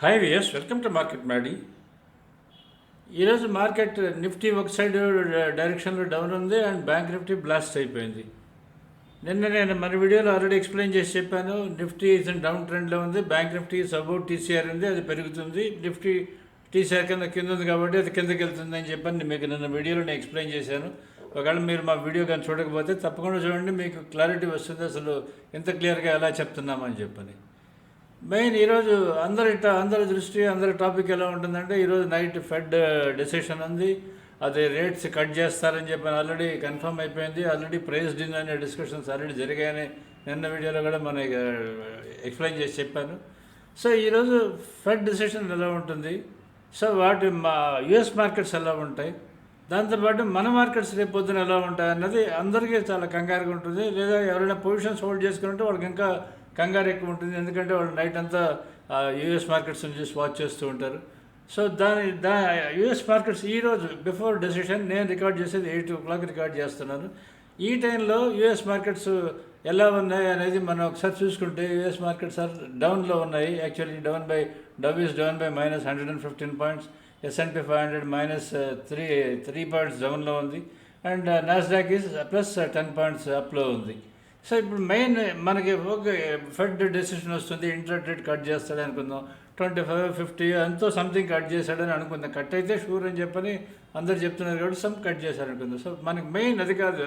Hi viewers welcome to market Maddy ఈరోజు market Nifty ఒక side డైరెక్షన్లో డౌన్ ఉంది అండ్ బ్యాంక్ నిఫ్టీ బ్లాస్ట్ అయిపోయింది. నిన్న నేను మన వీడియోలో ఆల్రెడీ ఎక్స్ప్లెయిన్ చేసి చెప్పాను. నిఫ్టీ ఇస్ డౌన్ ట్రెండ్లో ఉంది. బ్యాంక్ నిఫ్టీ అబౌట్ టీసీఆర్ ఉంది. అది పెరుగుతుంది. నిఫ్టీ టీసీఆర్ కింద కింద ఉంది కాబట్టి అది కిందకి వెళ్తుంది అని చెప్పని మీకు నిన్న వీడియోలో నేను ఎక్స్ప్లెయిన్ చేశాను. ఒకవేళ మీరు మా వీడియో కానీ చూడకపోతే తప్పకుండా చూడండి. మీకు క్లారిటీ వస్తుంది. అసలు ఎంత క్లియర్గా ఎలా చెప్తున్నామని చెప్పని. మెయిన్ ఈరోజు అందరి అందరి దృష్టి అందరి టాపిక్ ఎలా ఉంటుందంటే ఈరోజు నైట్ ఫెడ్ డెసిషన్ ఉంది. అది రేట్స్ కట్ చేస్తారని చెప్పి ఆల్రెడీ కన్ఫర్మ్ అయిపోయింది. ఆల్రెడీ ప్రైస్ డిన్ అనే డిస్కషన్స్ ఆల్రెడీ జరిగాయని నిన్న వీడియోలో కూడా మన ఎక్స్ప్లెయిన్ చేసి చెప్పాను. సో ఈరోజు ఫెడ్ డిసిషన్ ఎలా ఉంటుంది? సో వాటి మా యుఎస్ మార్కెట్స్ ఎలా ఉంటాయి? దాంతోపాటు మన మార్కెట్స్ రేపు పొద్దున ఎలా ఉంటాయి అన్నది అందరికీ చాలా కంగారుగా ఉంటుంది. లేదా ఎవరైనా పొజిషన్స్ హోల్డ్ చేసుకుంటే వాళ్ళకి ఇంకా కంగారు ఎక్కువ ఉంటుంది. ఎందుకంటే వాళ్ళు నైట్ అంతా యూఎస్ మార్కెట్స్ చూసి వాచ్ చేస్తూ ఉంటారు. సో దాని దా యూఎస్ మార్కెట్స్ ఈరోజు బిఫోర్ డెసిషన్ నేను రికార్డ్ చేసేది ఎయిట్ ఓ క్లాక్ రికార్డ్ చేస్తున్నాను. ఈ టైంలో యూఎస్ మార్కెట్స్ ఎలా ఉన్నాయి అనేది మనం ఒకసారి చూసుకుంటే యూఎస్ మార్కెట్స్ ఆర్ డౌన్లో ఉన్నాయి. Actually down by Dow is down by minus hundred and fifteen points S&P five hundred minus three three points డౌన్లో ఉంది. And Nasdaq is plus ten points అప్లో ఉంది. సో ఇప్పుడు మెయిన్ మనకి ఓకే ఫెడ్ డెసిషన్ వస్తుంది interest rate cut చేస్తాడు అనుకుందాం. Twenty five fifty ఎంతో something cut చేశాడని అనుకుందాం. కట్ అయితే షూర్ అని చెప్పని అందరు చెప్తున్నారు కాబట్టి సమ్ కట్ చేశారు అనుకుందాం. సో మనకి మెయిన్ అది కాదు.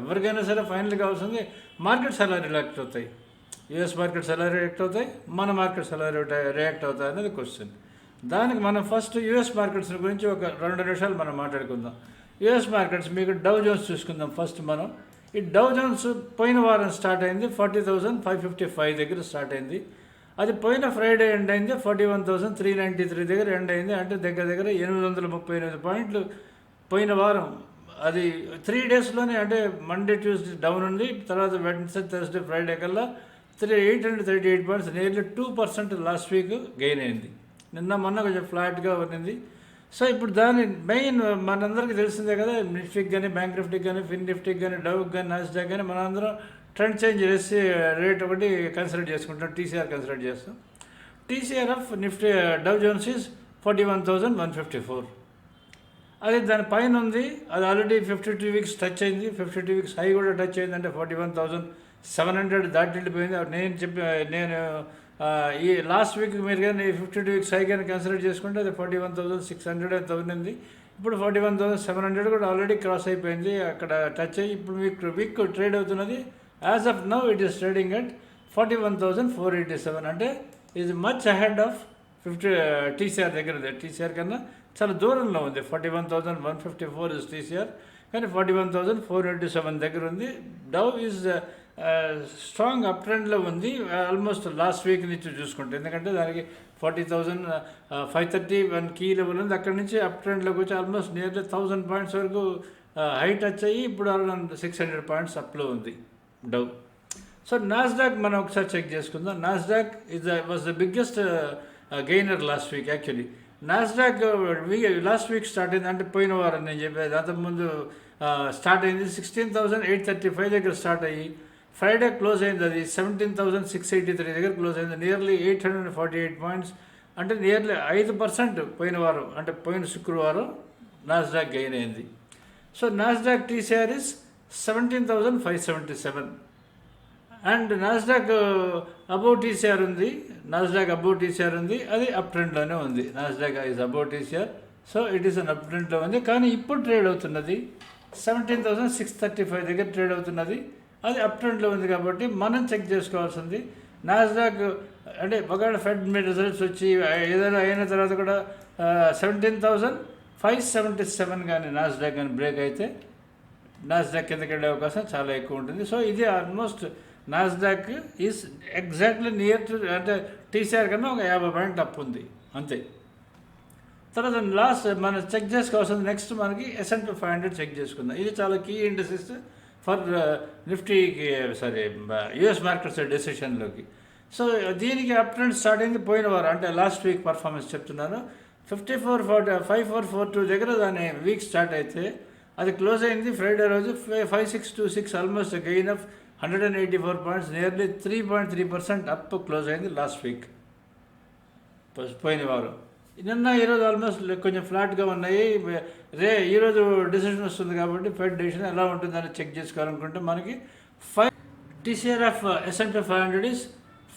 ఎవరికైనా సరే ఫైనల్ కావాల్సింది మార్కెట్స్ ఎలా రిలాక్ట్ అవుతాయి. యుఎస్ మార్కెట్స్ ఎలా రియాక్ట్ అవుతాయి. మన మార్కెట్స్ ఎలా రియాక్ట్ అవుతాయి అనేది క్వశ్చన్ దానికి మనం ఫస్ట్ యుఎస్ మార్కెట్స్ గురించి ఒక రెండు నిమిషాలు మనం మాట్లాడుకుందాం. యుఎస్ మార్కెట్స్ మీకు డౌ జోన్స్ చూసుకుందాం ఫస్ట్ మనం. ఈ డౌ జోన్స్ పోయిన వారం స్టార్ట్ అయింది forty thousand five fifty five దగ్గర స్టార్ట్ అయింది. అది పోయిన ఫ్రైడే ఎండ్ అయింది forty one thousand three ninety three దగ్గర ఎండ్ అయింది. అంటే దగ్గర దగ్గర ఎనిమిది వందల ముప్పై ఎనిమిది పాయింట్లు పోయిన వారం. అది త్రీ డేస్లోనే అంటే మండే ట్యూస్డే డౌన్ ఉంది. తర్వాత వెడ్నెస్డే థర్స్డే ఫ్రైడే కల్లా three eight hundred thirty eight points nearly two percent last week gain అయింది. నిన్న మొన్న కొంచెం ఫ్లాట్గా ఉన్నింది. సో ఇప్పుడు దాని మెయిన్ మనందరికీ తెలిసిందే కదా నిఫ్టీకి కానీ బ్యాంక్ నిఫ్టీకి కానీ ఫిన్ నిఫ్టీకి కానీ డవ్కి కానీ నాస్డాక్ కానీ మనందరం ట్రెండ్ చేంజ్ చేసి రేట్ ఒకటి కన్సిడర్ చేసుకుంటాం టీసీఆర్ కన్సిడర్ చేస్తాం. TCR of Nifty Dow Jones is forty one thousand one fifty four అది దాని పైన ఉంది అది already fifty two weeks touch అయింది ఫిఫ్టీ టూ వీక్స్ హై కూడా టచ్ అయింది అంటే forty one thousand seven hundred దాటి వెళ్ళిపోయింది. అది నేను చెప్పి నేను ఈ లాస్ట్ వీక్ మీరు కానీ ఫిఫ్టీ టూ వీక్స్ హై కానీ కన్సిడర్ చేసుకుంటే అది forty one thousand six hundred అని ఉంది ఇప్పుడు forty one thousand seven hundred కూడా ఆల్రెడీ క్రాస్ అయిపోయింది. అక్కడ టచ్ అయ్యి ఇప్పుడు వీక్ వీక్ ట్రేడ్ అవుతున్నది. As of now it is trading at forty one thousand four eighty seven అంటే is much ahead of fifty TCR దగ్గర ఉంది. టీసీఆర్ కన్నా చాలా దూరంలో ఉంది. Forty one thousand one fifty four is TCR కానీ forty one thousand four eighty seven దగ్గర ఉంది. డవ్ ఈజ్ స్ట్రాంగ్ అప్ ట్రెండ్లో ఉంది. ఆల్మోస్ట్ లాస్ట్ వీక్ నుంచి చూసుకుంటే. ఎందుకంటే దానికి forty thousand five thirty one key level ఉంది. అక్కడి నుంచి అప్ ట్రెండ్లోకి వచ్చి ఆల్మోస్ట్ నియర్లీ థౌజండ్ పాయింట్స్ వరకు హై టచ్ అయ్యి ఇప్పుడు అరౌండ్ సిక్స్ హండ్రెడ్ పాయింట్స్ అప్లో ఉంది. డౌ సో నాస్డాక్ మనం ఒకసారి చెక్ చేసుకుందాం. Nasdaq is was the biggest gainer last week actually Nasdaq last week start అయింది. అంటే పోయిన వారం నేను చెప్పేది. అంతకుముందు స్టార్ట్ అయింది sixteen thousand eight thirty five దగ్గర స్టార్ట్ అయ్యి ఫ్రైడే క్లోజ్ అయింది అది seventeen thousand six eighty three దగ్గర క్లోజ్ అయింది. Nearly eight hundred forty eight points అంటే నియర్లీ ఐదు పర్సెంట్ పోయిన వారం అంటే పోయిన శుక్రవారం నాస్డాక్ గెయిన్ అయింది. So Nasdaq TCR is seventeen thousand five seventy seven and Nasdaq above TCR ఉంది. నాస్డాక్ అబౌ టీసీఆర్ ఉంది. అది అప్ ట్రెండ్లోనే ఉంది. Nasdaq is above TCR so it is on up ట్రెండ్లో ఉంది. కానీ ఇప్పుడు ట్రేడ్ అవుతున్నది seventeen thousand six thirty five దగ్గర ట్రేడ్ అవుతున్నది. అది అప్ ట్రెండ్లో ఉంది కాబట్టి మనం చెక్ చేసుకోవాల్సింది. నాస్డాక్ అంటే ఒకవేళ ఫెడ్ మీ రిజల్ట్స్ వచ్చి ఏదైనా అయిన తర్వాత కూడా seventeen thousand five seventy seven కానీ నాస్డాక్ కానీ బ్రేక్ అయితే నాస్డాక్ కిందకి వెళ్ళే అవకాశం చాలా ఎక్కువ ఉంటుంది. సో ఇది almost Nasdaq is exactly near to అంటే టీసీఆర్ కన్నా ఒక యాభై పాయింట్ అప్ ఉంది. అంతే. తర్వాత లాస్ట్ మనం చెక్ చేసుకోవాల్సింది నెక్స్ట్ మనకి ఎస్ఎన్పి ఫైవ్ హండ్రెడ్ చెక్ చేసుకుందాం. ఇది చాలా కీ ఇండస్ట్రీస్ ఫర్ నిఫ్టీకి సారీ యుఎస్ మార్కెట్స్ డెసిషన్లోకి సో దీనికి అప్ ట్రెండ్ స్టార్ట్ అయింది పోయిన వారు అంటే లాస్ట్ వీక్ పర్ఫార్మెన్స్ చెప్తున్నాను fifty four forty five four four two దగ్గర దాని వీక్ స్టార్ట్ అయితే అది క్లోజ్ అయింది. ఫ్రైడే రోజు five six two six almost gain of hundred and eighty four points nearly three point three percent up close అయింది last week పోయిన వారం. నిన్న ఈరోజు ఆల్మోస్ట్ కొంచెం ఫ్లాట్గా ఉన్నాయి. రే ఈరోజు డిసిషన్ వస్తుంది కాబట్టి ఫెడ్ డిసిషన్ ఎలా ఉంటుందని చెక్ చేసుకోవాలనుకుంటే మనకి five TCR of S&P five hundred is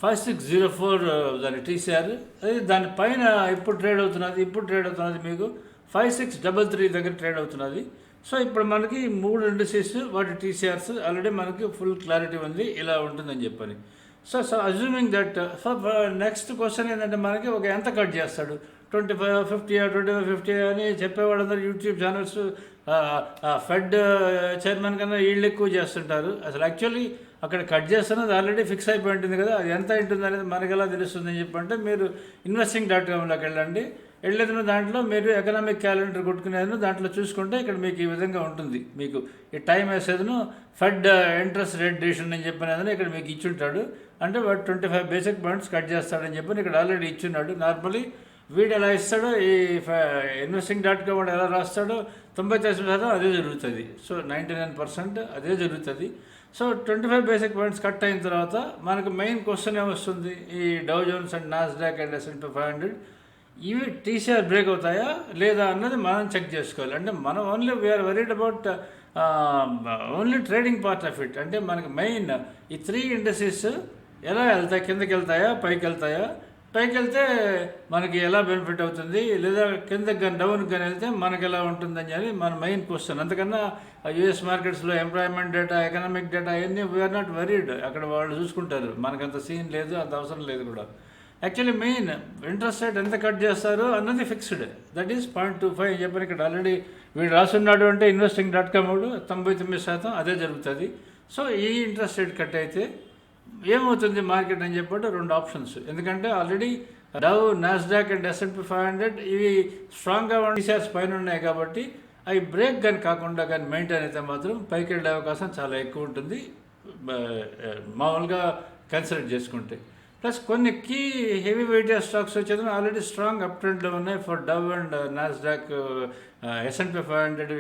five six zero four దాని టీసీఆర్ అది దానిపైన ఇప్పుడు ట్రేడ్ అవుతున్నది ఇప్పుడు ట్రేడ్ అవుతున్నది మీకు ఫైవ్ సిక్స్ డబల్ త్రీ దగ్గర ట్రేడ్ అవుతున్నది. సో ఇప్పుడు మనకి మూడు ఇండస్ట్రీస్ వాటి టీసీఆర్స్ ఆల్రెడీ మనకి ఫుల్ క్లారిటీ ఉంది ఇలా ఉంటుందని చెప్పని. So so assuming that so next question ఏంటంటే మనకి ఒక ఎంత కట్ చేస్తాడు? Twenty five fifty twenty five fifty అని చెప్పేవాళ్ళందరూ యూట్యూబ్ ఛానల్స్ ఫెడ్ చైర్మన్ కన్నా వీళ్ళు ఎక్కువ చేస్తుంటారు. అసలు యాక్చువల్లీ అక్కడ కట్ చేస్తున్నది ఆల్రెడీ ఫిక్స్ అయిపోయి ఉంటుంది కదా. అది ఎంత ఉంటుంది అనేది మనకి ఎలా తెలుస్తుందని చెప్పంటే మీరు ఇన్వెస్టింగ్ డాట్ కామ్లోకి వెళ్ళండి. వెళ్ళిన దాంట్లో మీరు ఎకనామిక్ క్యాలెండర్ కొట్టుకునేది దాంట్లో చూసుకుంటే ఇక్కడ మీకు ఈ విధంగా ఉంటుంది. మీకు ఈ టైం వేసేదను ఫెడ్ ఇంట్రెస్ట్ రేట్ డిసిషన్ అని చెప్పినదని ఇక్కడ మీకు ఇచ్చుంటాడు. అంటే వాడు twenty five basic points cut చేస్తాడని చెప్పి ఇక్కడ ఆల్రెడీ ఇచ్చున్నాడు. నార్మలీ వీడు ఎలా ఇస్తాడో ఈ ఇన్వెస్టింగ్ డాట్ కామ్ వాడు ఎలా రాస్తాడో తొంభై తొమ్మిది శాతం అదే జరుగుతుంది. సో నైంటీ నైన్ పర్సెంట్ అదే జరుగుతుంది. So twenty five basic points cut అయిన తర్వాత మనకు మెయిన్ క్వశ్చన్ ఏమొస్తుంది? ఈ Dow Jones and Nasdaq and S&P five hundred ఇవి టీసీఆర్ బ్రేక్ అవుతాయా లేదా అన్నది మనం చెక్ చేసుకోవాలి. అంటే మనం only we are worried about only trading part of it. అంటే మనకి మెయిన్ ఈ త్రీ ఇండస్ట్రీస్ ఎలా వెళ్తాయి కిందకి వెళ్తాయా పైకి వెళ్తాయా పైకి వెళ్తే మనకి ఎలా బెనిఫిట్ అవుతుంది? లేదా కిందకి కానీ డౌన్ కానీ వెళ్తే మనకి ఎలా ఉంటుందని అని మన మెయిన్ క్వశ్చన్. అంతకన్నా యుఎస్ మార్కెట్స్లో ఎంప్లాయ్మెంట్ డేటా ఎకనామిక్ డేటా అవన్నీ వీఆర్ నాట్ వరీడ్ అక్కడ వాళ్ళు చూసుకుంటారు. మనకంత సీన్ లేదు అంత అవసరం లేదు కూడా. యాక్చువల్లీ మెయిన్ ఇంట్రెస్ట్ రేట్ ఎంత కట్ చేస్తారో అన్నది fixed that is point two five చెప్పని ఇక్కడ ఆల్రెడీ వీడు రాసున్నాడు అంటే ఇన్వెస్టింగ్ డాట్ కామ్ వాడు తొంభై తొమ్మిది శాతం అదే జరుగుతుంది. సో ఈ ఇంట్రెస్ట్ రేట్ కట్ అయితే ఏమవుతుంది మార్కెట్ అని చెప్పంటే రెండు ఆప్షన్స్. ఎందుకంటే already Dow Nasdaq and S&P five hundred ఇవి స్ట్రాంగ్గా షేర్స్ పైన ఉన్నాయి కాబట్టి అవి బ్రేక్ కానీ కాకుండా కానీ మెయింటైన్ అయితే మాత్రం పైకి వెళ్ళే అవకాశం చాలా ఎక్కువ ఉంటుంది. మామూలుగా కన్సిడర్ చేసుకుంటే. ప్లస్ కొన్ని కీ హెవీ వెయిట్ స్టాక్స్ వచ్చేది ఆల్రెడీ స్ట్రాంగ్ అప్ ట్రెండ్లో ఉన్నాయి for Dow and Nasdaq S&P five hundred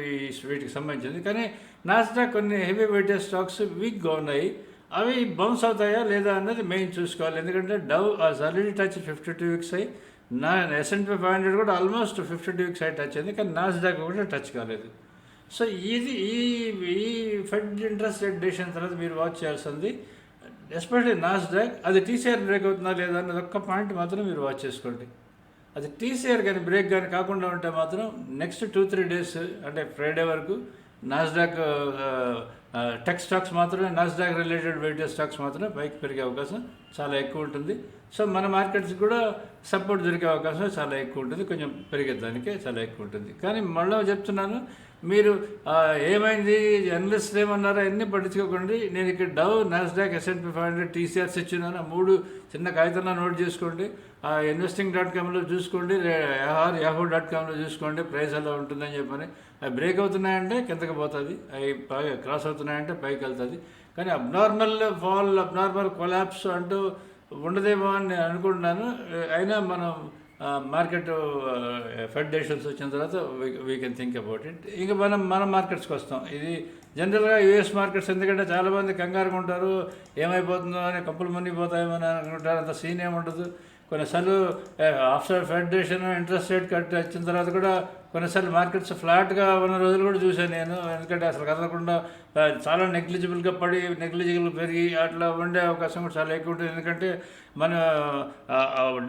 వీటికి సంబంధించింది. కానీ నాస్డాక్ కొన్ని హెవీ వెయిట్ స్టాక్స్ వీక్గా ఉన్నాయి. అవి బౌన్స్ అవుతాయా లేదా అన్నది మెయిన్ చూసుకోవాలి. ఎందుకంటే Dow already touch fifty two weeks అయ్యి నా ఎస్ఎన్పి ఫైవ్ హండ్రెడ్ కూడా ఆల్మోస్ట్ ఫిఫ్టీ టూ వీక్స్ అయి టచ్ అయింది కానీ నాస్డాక్ కూడా టచ్ కాలేదు. సో ఇది ఈ ఈ ఫెడ్ ఇంట్రెస్ట్ రేట్ డెసిషన్ తర్వాత మీరు వాచ్ చేయాల్సింది. ఎస్పెషల్లీ నాస్డాక్ అది టీసీఆర్ బ్రేక్ అవుతుందా లేదా అన్నది ఒక్క పాయింట్ మాత్రం మీరు వాచ్ చేసుకోండి. అది టీసీఆర్ కానీ బ్రేక్ కానీ కాకుండా ఉంటే మాత్రం నెక్స్ట్ టూ త్రీ డేస్ అంటే ఫ్రైడే వరకు నాస్డాక్ టెక్ స్టాక్స్ మాత్రమే నాస్డాక్ రిలేటెడ్ వెయిటెడ్ స్టాక్స్ మాత్రమే పైకి పెరిగే అవకాశం చాలా ఎక్కువ ఉంటుంది. సో మన మార్కెట్స్ కూడా సపోర్ట్ దొరికే అవకాశం చాలా ఎక్కువ ఉంటుంది. కొంచెం పెరిగేదానికి చాలా ఎక్కువ ఉంటుంది. కానీ మళ్ళీ చెప్తున్నాను మీరు ఏమైంది? అనలిస్ట్ ఏమన్నారో అన్నీ పట్టించుకోకండి. నేను ఇక్కడ Dow Nasdaq S&P five hundred TCRs ఇచ్చినాను ఆ మూడు చిన్న కాగితంలో నోట్ చేసుకోండి. ఆ ఇన్వెస్టింగ్ డాట్ కామ్లో చూసుకోండి. యాహార్ యాహో డాట్ కామ్లో చూసుకోండి. ప్రైస్ ఎలా ఉంటుందని చెప్పని. అవి బ్రేక్ అవుతున్నాయంటే కిందకి పోతుంది. అవి క్రాస్ అవుతున్నాయంటే పైకి వెళ్తుంది. కానీ అబ్నార్మల్ ఫాల్ అబ్నార్మల్ కొలాప్స్ అంటూ ఉండదేమో అని నేను అనుకుంటున్నాను. అయినా మనం మార్కెట్ ఫెడరేషన్స్ వచ్చిన తర్వాత we can think about it ఇంకా మనం మన మార్కెట్స్కి వస్తాం. ఇది జనరల్గా యూఎస్ మార్కెట్స్ ఎందుకంటే చాలామంది కంగారుగా ఉంటారు. ఏమైపోతుందో అని కప్పులు మునిగిపోతాయేమో అని అనుకుంటారు. అంత సీన్ ఏముండదు. కొన్నిసార్లు after federation interest rate cut వచ్చిన తర్వాత కూడా కొన్నిసార్లు మార్కెట్స్ ఫ్లాట్గా ఉన్న రోజులు కూడా చూశాను నేను. ఎందుకంటే అసలు కదలకుండా చాలా నెగ్లిజిబుల్గా పడి నెగ్లిజిబుల్ పెరిగి అట్లా ఉండే అవకాశం కూడా చాలా ఎక్కువ ఉంటుంది. ఎందుకంటే మన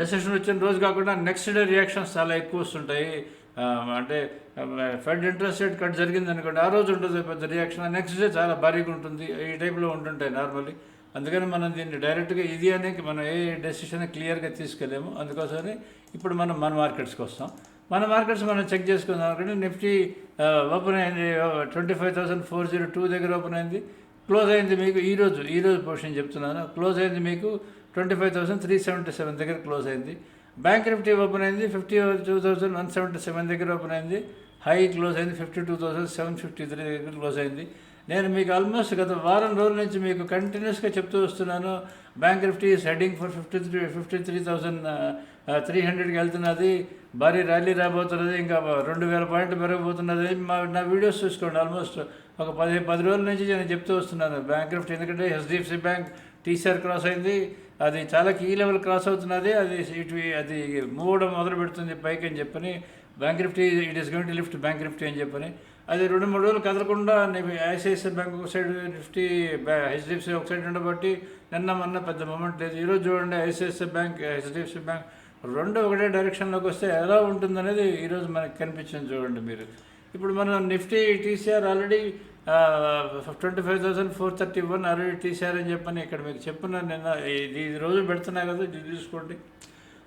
డెసిషన్ వచ్చిన రోజు కాకుండా నెక్స్ట్ డే రియాక్షన్స్ చాలా ఎక్కువ వస్తుంటాయి. అంటే ఫెడ్ ఇంట్రెస్ట్ రేట్ కట్ జరిగింది అనుకోండి ఆ రోజు ఉంటుంది పెద్ద రియాక్షన్. నెక్స్ట్ డే చాలా భారీగా ఉంటుంది. ఈ టైప్లో ఉంటుంటాయి నార్మల్లీ. అందుకని మనం దీన్ని డైరెక్ట్గా ఇది అనే మనం ఏ డెసిషన్ క్లియర్గా తీసుకెళ్ళాము అందుకోసమని ఇప్పుడు మనం మన మార్కెట్స్కి వస్తాం. మన మార్కెట్స్ మనం చెక్ చేసుకుందాం అనుకుంటే నిఫ్టీ ఓపెన్ అయింది twenty five thousand four zero two దగ్గర ఓపెన్ అయింది. క్లోజ్ అయింది మీకు ఈరోజు ఈరోజు పొజిషన్ చెప్తున్నాను. క్లోజ్ అయింది మీకు twenty five thousand three seventy seven దగ్గర క్లోజ్ అయింది. బ్యాంక్ నిఫ్టీ ఓపెన్ అయింది fifty two thousand one seventy seven దగ్గర ఓపెన్ అయింది. హై క్లోజ్ అయింది fifty two thousand seven fifty three దగ్గర క్లోజ్ అయింది. నేను మీకు ఆల్మోస్ట్ గత వారం రోజుల నుంచి మీకు కంటిన్యూస్గా చెప్తూ వస్తున్నాను. Bank Nifty is heading for fifty three fifty three thousand three హండ్రెడ్కి వెళ్తున్నది. భారీ ర్యాలీ రాబోతున్నది. ఇంకా రెండు వేల పాయింట్లు పెరగబోతున్నది. మా నా వీడియోస్ చూసుకోండి. ఆల్మోస్ట్ ఒక పది పది రోజుల నుంచి నేను చెప్తూ వస్తున్నాను. బ్యాంక్ నిఫ్టీ ఎందుకంటే హెచ్డిఎఫ్సి బ్యాంక్ టీసీఆర్ క్రాస్ అయింది. అది చాలా కీ లెవెల్ క్రాస్ అవుతున్నది. అది ఇటు అది మూవ్ మొదలు పెడుతుంది పైకి అని చెప్పని. Bank Nifty it is going to lift bank Nifty అని చెప్పని. అది రెండు మూడు రోజులు కదలకుండా ఐసిఐసిఐ బ్యాంక్ ఒక సైడ్ నిఫ్టీ హెచ్డిఎఫ్సి ఒక సైడ్ ఉండబట్టి నిన్న మొన్న పెద్ద మూమెంట్ లేదు. ఈరోజు చూడండి ఐసిఐసిఐ బ్యాంక్ హెచ్డిఎఫ్సి బ్యాంక్ రెండు ఒకటే డైరెక్షన్లోకి వస్తే ఎలా ఉంటుందనేది ఈరోజు మనకి కనిపించింది చూడండి మీరు. ఇప్పుడు మనం Nifty TCR already twenty five thousand four thirty one already TCR అని చెప్పని ఇక్కడ మీకు చెప్పున్నాను నిన్న. ఇది ఇది రోజు పెడుతున్నా కదా ఇది చూసుకోండి.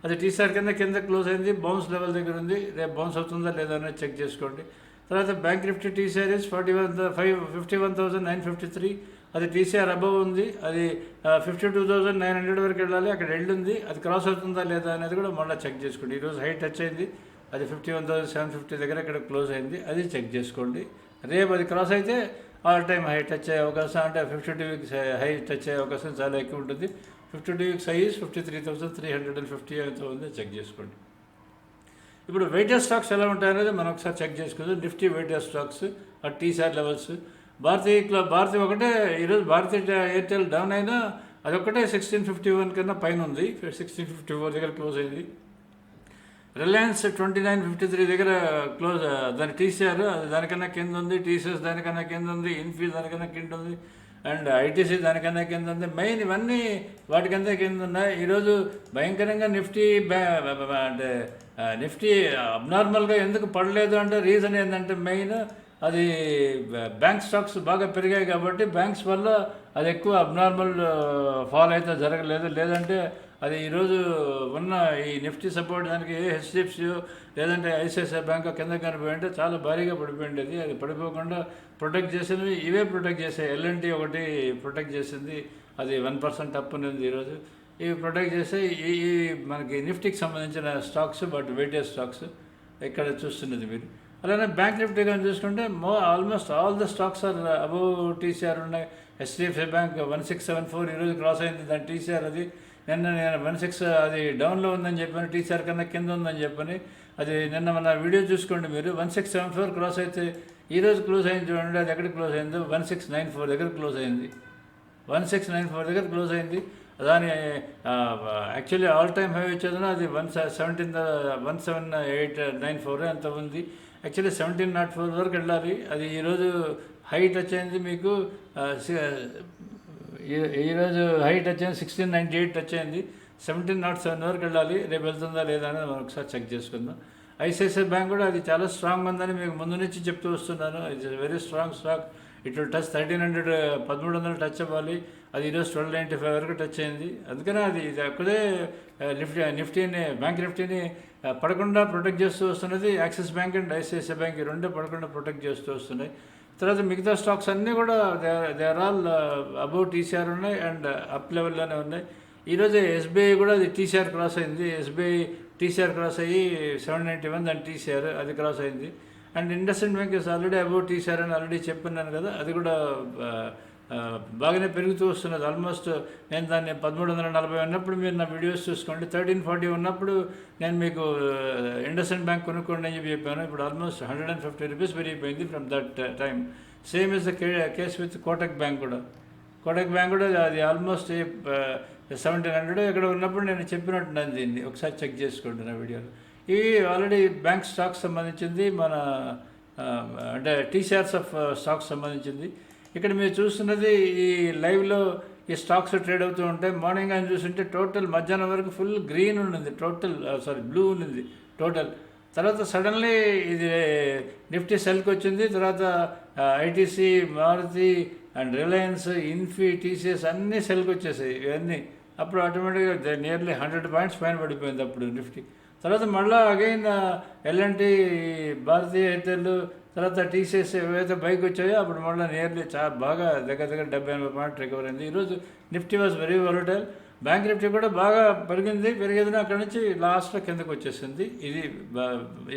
అది టీసీఆర్ కింద కింద క్లోజ్ అయింది బౌన్స్ లెవెల్ దగ్గర ఉంది. రేపు బౌన్స్ అవుతుందా లేదా అనేది చెక్ చేసుకోండి. తర్వాత bank Nifty TCRs forty one five fifty one thousand nine fifty three అది టీసీఆర్ అబవ్ ఉంది. అది fifty two thousand nine hundred వరకు వెళ్ళాలి. అక్కడ వెళ్ళింది ఉంది. అది క్రాస్ అవుతుందా లేదా అనేది కూడా మళ్ళీ చెక్ చేసుకోండి. ఈరోజు హై టచ్ అయింది. అది fifty one thousand seven fifty దగ్గర ఇక్కడ క్లోజ్ అయింది. అది చెక్ చేసుకోండి. రేపు అది క్రాస్ అయితే ఆల్ టైమ్ హై టచ్ అయ్యే అవకాశం అంటే fifty two weeks high touch అయ్యే అవకాశం చాలా ఎక్కువ ఉంటుంది. Fifty two weeks high fifty three thousand three hundred and fifty ఎంత ఉందో. చెక్ చేసుకోండి. ఇప్పుడు వెయిటెడ్ స్టాక్స్ ఎలా ఉంటాయనేది మనం ఒకసారి చెక్ చేసుకుందాం. నిఫ్టీ వెయిటెడ్ స్టాక్స్ ఆ టీసార్ లెవెల్స్ భారతీయ క్ల- భారతీయ ఒకటే ఈరోజు భారతీయ ఎయిర్టెల్ డౌన్ అయినా అదొక్కటే సిక్స్టీన్ ఫిఫ్టీ వన్ కన్నా పైన ఉంది. సిక్స్టీన్ ఫిఫ్టీ ఫోర్ దగ్గర క్లోజ్ అయింది. Reliance twenty nine fifty three దగ్గర క్లోజ్ దాని టీసీఆర్ అది దానికన్నా కింద ఉంది. టీసీఎస్ దానికన్నా కింద ఉంది. ఇన్ఫీ దానికన్నా కింద ఉంది. అండ్ ఐటీసీ దానికన్నా కింద ఉంది? మెయిన్ ఇవన్నీ వాటికన్నా కింద ఉన్నాయి? ఈరోజు భయంకరంగా నిఫ్టీ అంటే నిఫ్టీ అబ్నార్మల్గా ఎందుకు పడలేదు అంటే రీజన్ ఏంటంటే మెయిన్ అది బ్యాంక్ స్టాక్స్ బాగా పెరిగాయి కాబట్టి బ్యాంక్స్ వల్ల అది ఎక్కువ అబ్నార్మల్ ఫాల్ అయితే జరగలేదు. లేదంటే అది ఈరోజు ఉన్న ఈ నిఫ్టీ సపోర్ట్ దానికి హెచ్డిఎఫ్సి లేదంటే ఐసిఐసిఐ బ్యాంక్ కింద కనిపోయి అంటే చాలా భారీగా పడిపోయిండేది అది పడిపోకుండా ప్రొటెక్ట్ చేసినవి ఇవే ప్రొటెక్ట్ చేసాయి ఎల్ఎన్టీ ఒకటి ప్రొటెక్ట్ చేసింది. అది వన్ పర్సెంట్ అప్ ఉంది ఈరోజు. ఇవి ప్రొటెక్ట్ చేస్తే ఈ ఈ మనకి నిఫ్టీకి సంబంధించిన స్టాక్స్ బట్ వెయిటేజ్ స్టాక్స్ ఇక్కడ చూస్తున్నది మీరు. అలానే బ్యాంక్ నిఫ్టీ కానీ చూసుకుంటే మో almost all the stocks are above TCR ఉన్నాయి. HDFC bank one six seven four ఈరోజు క్రాస్ అయింది. దాని టీసీఆర్ అది నిన్న నేను వన్ సిక్స్ అది డౌన్లో ఉందని చెప్పాను టీచర్ కన్నా కింద ఉందని చెప్పని అది నిన్న మన వీడియో చూసుకోండి మీరు. One six seven four cross అయితే ఈరోజు క్లోజ్ అయింది చూడండి అది ఎక్కడ క్లోజ్ అయిందో. వన్ సిక్స్ నైన్ ఫోర్ దగ్గర క్లోజ్ అయింది. వన్ సిక్స్ నైన్ ఫోర్ దగ్గర క్లోజ్ అయింది. దాని యాక్చువల్లీ ఆల్ టైమ్ హై వచ్చేదన అది one seventeen one seven eight nine four ఎంత ఉంది. యాక్చువల్లీ సెవెంటీన్ నాట్ ఫోర్ వరకు వెళ్ళాలి. అది ఈరోజు హైట్ వచ్చింది మీకు ఈరోజు హై టచ్ అయింది సిక్స్టీన్ నైంటీ ఎయిట్ టచ్ అయింది. సెవెంటీన్ నాట్ సెవెన్ వరకు వెళ్ళాలి. రేపు వెళ్తుందా లేదా అనేది మనం ఒకసారి చెక్ చేసుకుందాం. ఐసిఐసిఐ బ్యాంక్ కూడా అది చాలా స్ట్రాంగ్ ఉందని మీకు ముందు నుంచి చెప్తూ వస్తున్నాను. It's very strong stock it will touch thirteen hundred పదమూడు వందలు టచ్ అవ్వాలి. అది ఈరోజు ట్వెల్వ్ నైంటీ ఫైవ్ వరకు టచ్ అయింది. అందుకనే అది ఇది అక్కడే నిఫ్టీ నిఫ్టీని బ్యాంక్ నిఫ్టీని పడకుండా ప్రొటెక్ట్ చేస్తూ వస్తున్నది Axis bank and ICICI bank ఈ రెండు పడకుండా ప్రొటెక్ట్ చేస్తూ వస్తున్నాయి. తర్వాత మిగతా స్టాక్స్ అన్నీ కూడా దేర్ ఆల్ అబౌవ్ టీసీఆర్ ఉన్నాయి అండ్ అప్ లెవెల్లోనే ఉన్నాయి. ఈరోజు ఎస్బీఐ కూడా అది టీసీఆర్ క్రాస్ అయింది. ఎస్బీఐ టీసీఆర్ క్రాస్ అయ్యి సెవెన్ నైంటీ వన్ దాని టీసీఆర్ అది క్రాస్ అయింది. And IndusInd bank is already above TCR అని ఆల్రెడీ చెప్పున్నాను కదా అది కూడా uh, బాగానే పెరుగుతూ వస్తున్నది. ఆల్మోస్ట్ నేను దాన్ని పదమూడు వందల నలభై ఉన్నప్పుడు మీరు నా వీడియోస్ చూసుకోండి. థర్టీన్ ఫార్టీ ఉన్నప్పుడు నేను మీకు ఇండస్ఇండ్ బ్యాంక్ కొనుక్కోండి అని చెప్పి చెప్పాను. ఇప్పుడు almost hundred and fifty rupees పెరిగిపోయింది from that time same is the case with Kotak bank కూడా. కోటక్ బ్యాంక్ కూడా అది ఆల్మోస్ట్ సెవెంటీన్ హండ్రెడ్ ఇక్కడ ఉన్నప్పుడు నేను చెప్పినట్టున్నాను దీన్ని. ఒకసారి చెక్ చేసుకోండి నా వీడియోలో ఇవి ఆల్రెడీ బ్యాంక్ స్టాక్స్ సంబంధించింది మన అంటే టీసీఆర్స్ ఆఫ్ స్టాక్స్ సంబంధించింది. ఇక్కడ మీరు చూస్తున్నది ఈ లైవ్లో ఈ స్టాక్స్ ట్రేడ్ అవుతూ ఉంటాయి. మార్నింగ్ అని చూస్తుంటే టోటల్ మధ్యాహ్నం వరకు ఫుల్ గ్రీన్ ఉన్నది. టోటల్ సారీ బ్లూ ఉన్నది టోటల్. తర్వాత సడన్లీ ఇది నిఫ్టీ సెల్కి వచ్చింది. తర్వాత ITC Maruti and Reliance Infy TCS అన్నీ సెల్కి వచ్చేసాయి. ఇవన్నీ అప్పుడు ఆటోమేటిక్గా నియర్లీ హండ్రెడ్ పాయింట్స్ పైన పడిపోయింది అప్పుడు నిఫ్టీ. తర్వాత మళ్ళీ అగైన్ ఎల్ఎన్టీ భారతీయ ఎయిర్టెల్ తర్వాత టీసీఎస్ ఏవైతే బైక్ వచ్చాయో అప్పుడు మళ్ళీ నియర్లీ చాలా బాగా దగ్గర దగ్గర డెబ్బై ఎనభై పాయింట్ రికవర్ అయింది ఈరోజు Nifty was very volatile. Bank Nifty కూడా బాగా పెరిగింది. పెరిగేది అక్కడ నుంచి లాస్ట్లో కిందకు వచ్చేసింది. ఇది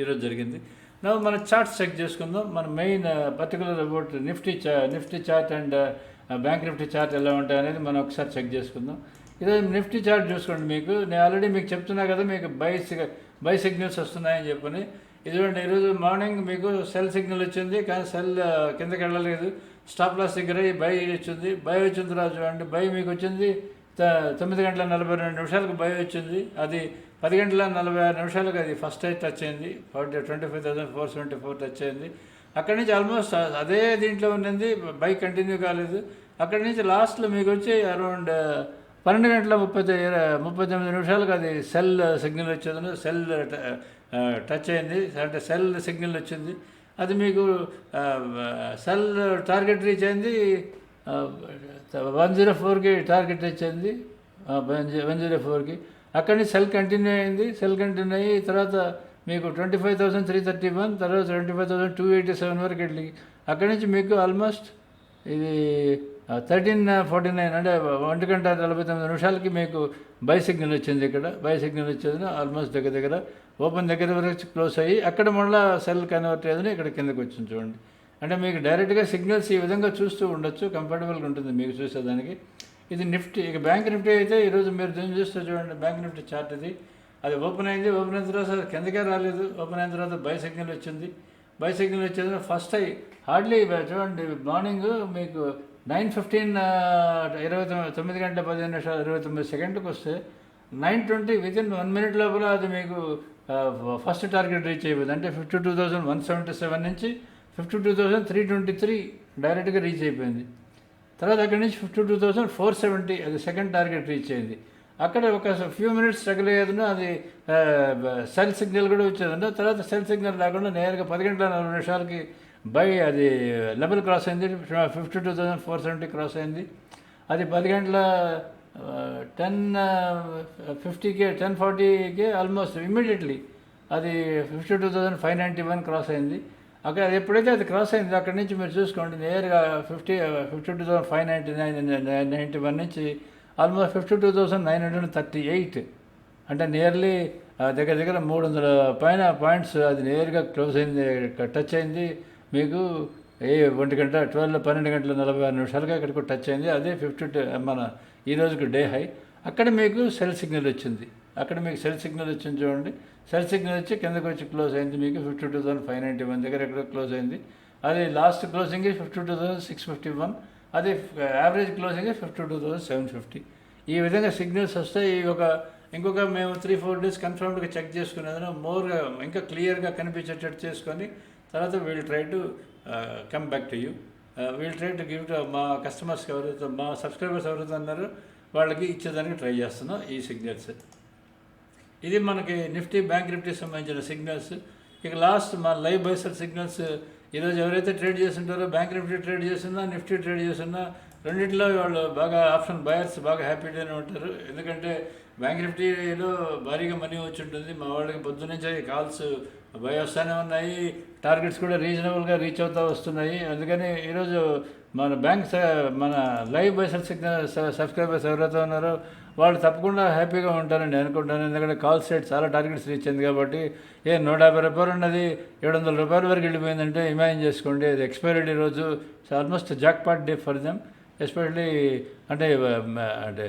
ఈరోజు జరిగింది. నా మన చార్ట్స్ చెక్ చేసుకుందాం. మన మెయిన్ పర్టికులర్ అబౌట్ నిఫ్టీ చా Nifty chart and bank Nifty chart ఎలా ఉంటాయి అనేది మనం ఒకసారి చెక్ చేసుకుందాం. ఈరోజు నిఫ్టీ చార్ట్ చూసుకోండి మీకు. నేను ఆల్రెడీ మీకు చెప్తున్నా కదా మీకు బై బై సిగ్నల్స్ వస్తున్నాయని చెప్పని. ఇదిగోండి ఈరోజు మార్నింగ్ మీకు సెల్ సిగ్నల్ వచ్చింది కానీ సెల్ కిందకి వెళ్ళలేదు. స్టాప్ లాస్ దగ్గర బై వచ్చింది. బై వచ్చిన తర్వాత చూడండి బై మీకు వచ్చింది. త- తొమ్మిది గంటల నలభై రెండు నిమిషాలకు బై వచ్చింది. అది పది గంటల నలభై ఆరు నిమిషాలకు అది ఫస్ట్ టైం టచ్ అయింది. Forty twenty five thousand four seventy four touch అయింది. అక్కడి నుంచి ఆల్మోస్ట్ అదే దీంట్లో ఉన్నది బై కంటిన్యూ కాలేదు. అక్కడి నుంచి లాస్ట్లో మీకు వచ్చి అరౌండ్ పన్నెండు గంటల ముప్పై ముప్పై తొమ్మిది నిమిషాలకు అది సెల్ సిగ్నల్ వచ్చేది సెల్ టచ్ అయింది. అంటే సెల్ సిగ్నల్ వచ్చింది. అది మీకు సెల్ టార్గెట్ రీచ్ అయింది. వన్ జీరో ఫోర్కి టార్గెట్ రీచ్ అయింది. వన్ జీరో ఫోర్కి అక్కడి నుంచి సెల్ కంటిన్యూ అయింది. సెల్ కంటిన్యూ అయ్యి తర్వాత మీకు twenty five thousand three thirty one తర్వాత twenty five thousand two eighty seven వరకు వెళ్ళి అక్కడి నుంచి మీకు ఆల్మోస్ట్ ఇది థర్టీన్ ఫార్టీ నైన్ అంటే ఒంటి గంట నలభై తొమ్మిది నిమిషాలకి మీకు బై సిగ్నల్ వచ్చింది ఇక్కడ. బై సిగ్నల్ వచ్చేది ఆల్మోస్ట్ దగ్గర దగ్గర ఓపెన్ దగ్గర వరకు క్లోజ్ అయ్యి అక్కడ మళ్ళీ సెల్ కన్వర్ట్ అయ్యేదని ఇక్కడ కిందకి వచ్చింది చూడండి. అంటే మీకు డైరెక్ట్గా సిగ్నల్స్ ఈ విధంగా చూస్తూ ఉండొచ్చు కంఫర్టబుల్గా ఉంటుంది మీకు చూసేదానికి. ఇది నిఫ్టీ ఇక బ్యాంక్ నిఫ్టీ అయితే ఈరోజు మీరు దీన్ని చూస్తే చూడండి బ్యాంక్ నిఫ్టీ చార్ట్ ఇది. అది ఓపెన్ అయింది ఓపెన్ అయిన తర్వాత అది కిందకే రాలేదు. ఓపెన్ అయిన తర్వాత బై సిగ్నల్ వచ్చింది. బై సిగ్నల్ వచ్చేది ఫస్ట్ అయ్యి హార్డ్లీ చూడండి మార్నింగ్ మీకు నైన్ ఫిఫ్టీన్ ఇరవై తొమ్మిది తొమ్మిది గంటల పదిహేను నిమిషాలు ఇరవై తొమ్మిది సెకండ్కి వస్తే nine twenty within one minute లోపల అది మీకు ఫస్ట్ టార్గెట్ రీచ్ అయిపోయింది. అంటే fifty two thousand one seventy seven నుంచి fifty two thousand three twenty three డైరెక్ట్గా రీచ్ అయిపోయింది. తర్వాత అక్కడి నుంచి fifty two thousand four seventy అది సెకండ్ టార్గెట్ రీచ్ అయింది. అక్కడ ఒక ఫ్యూ మినిట్స్ స్ట్రగుల్ అయ్యేదిన అది సెల్ సిగ్నల్ కూడా వచ్చేదండి తర్వాత సెల్ సిగ్నల్ లేకుండా నేరుగా పది గంటల నలభై నిమిషాలకి బై అది లెవెల్ క్రాస్ అయింది fifty two thousand four seventy cross అయింది. అది పది గంటల టెన్ ఫిఫ్టీకే టెన్ ఫార్టీకే ఆల్మోస్ట్ ఇమ్మీడియట్లీ అది fifty two thousand five ninety one cross అయింది. అక్కడ అది ఎప్పుడైతే అది క్రాస్ అయింది అక్కడి నుంచి మీరు చూసుకోండి నేరుగా fifty fifty two thousand five ninety nine ninety one నుంచి almost fifty two thousand nine hundred thirty eight. అంటే నియర్లీ దగ్గర దగ్గర మూడు వందల పైన పాయింట్స్ అది నేరుగా క్లోజ్ అయింది టచ్ అయింది. మీకు ఏ ఒంటి గంట ట్వెల్వ్ పన్నెండు గంటల నలభై ఆరు నిమిషాలుగా అక్కడికి టచ్ అయింది. అదే ఫిఫ్టీ uh, మన ఈ రోజుకి డే హై అక్కడ మీకు సెల్ సిగ్నల్ వచ్చింది. అక్కడ మీకు సెల్ సిగ్నల్ వచ్చింది చూడండి. సెల్ సిగ్నల్ వచ్చి కిందకు వచ్చి క్లోజ్ అయింది మీకు fifty two thousand five ninety one దగ్గర ఎక్కడ క్లోజ్ అయింది. అది last closing fifty two thousand six fifty one అది average closing fifty two thousand seven fifty ఈ విధంగా సిగ్నల్స్ వస్తాయి ఈ ఒక ఇంకొక మేము త్రీ ఫోర్ డేస్ కన్ఫర్మ్డ్గా చెక్ చేసుకునేదని మోర్గా ఇంకా క్లియర్గా కనిపించేటట్టు చేసుకొని తర్వాత we'll try to come back to you we'll try to give to మా కస్టమర్స్కి ఎవరైతే మా సబ్స్క్రైబర్స్ ఎవరైతే ఉన్నారో వాళ్ళకి ఇచ్చేదానికి ట్రై చేస్తున్నాం ఈ సిగ్నల్స్ ఇది మనకి నిఫ్టీ బ్యాంక్ నిఫ్టీ సంబంధించిన సిగ్నల్స్ ఇక లాస్ట్ మా లైవ్ బైసల్ సిగ్నల్స్ ఈరోజు ఎవరైతే ట్రేడ్ చేస్తుంటారో బ్యాంక్ నిఫ్టీ ట్రేడ్ చేస్తున్నా నిఫ్టీ ట్రేడ్ చేస్తున్నా రెండింటిలో వాళ్ళు బాగా ఆప్షన్ బయర్స్ బాగా హ్యాపీగానే ఉంటారు. ఎందుకంటే బ్యాంక్ నిఫ్టీలో భారీగా మనీ వచ్చి ఉంటుంది. మా వాళ్ళకి పొద్దున్నే కాల్స్ భయ వస్తూనే ఉన్నాయి టార్గెట్స్ కూడా రీజనబుల్గా రీచ్ అవుతూ వస్తున్నాయి. అందుకని ఈరోజు మన బ్యాంక్ మన లైవ్ బైసల్ సిగ్నల్ సబ్స్క్రైబర్స్ ఎవరైతే ఉన్నారో వాళ్ళు తప్పకుండా హ్యాపీగా ఉంటారండి అనుకుంటాను. ఎందుకంటే కాల్ సైట్ చాలా టార్గెట్స్ రీచ్ అయింది కాబట్టి ఏ నూట యాభై రూపాయలు ఉన్నది ఏడు వందల రూపాయల వరకు వెళ్ళిపోయిందంటే ఇమాజిన్ చేసుకోండి. అది ఎక్స్పైరీ రోజు almost jackpot day for them especially అంటే అంటే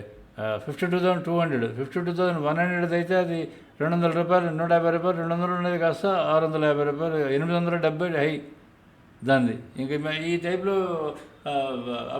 fifty two thousand two hundred fifty two thousand one hundred అయితే అది రెండు వందల రూపాయలు నూట యాభై రూపాయలు రెండు వందలు ఉండేది కాస్త ఆరు వందల యాభై రూపాయలు ఎనిమిది వందల డెబ్బై హై దాన్ని ఇంకా ఈ టైప్లో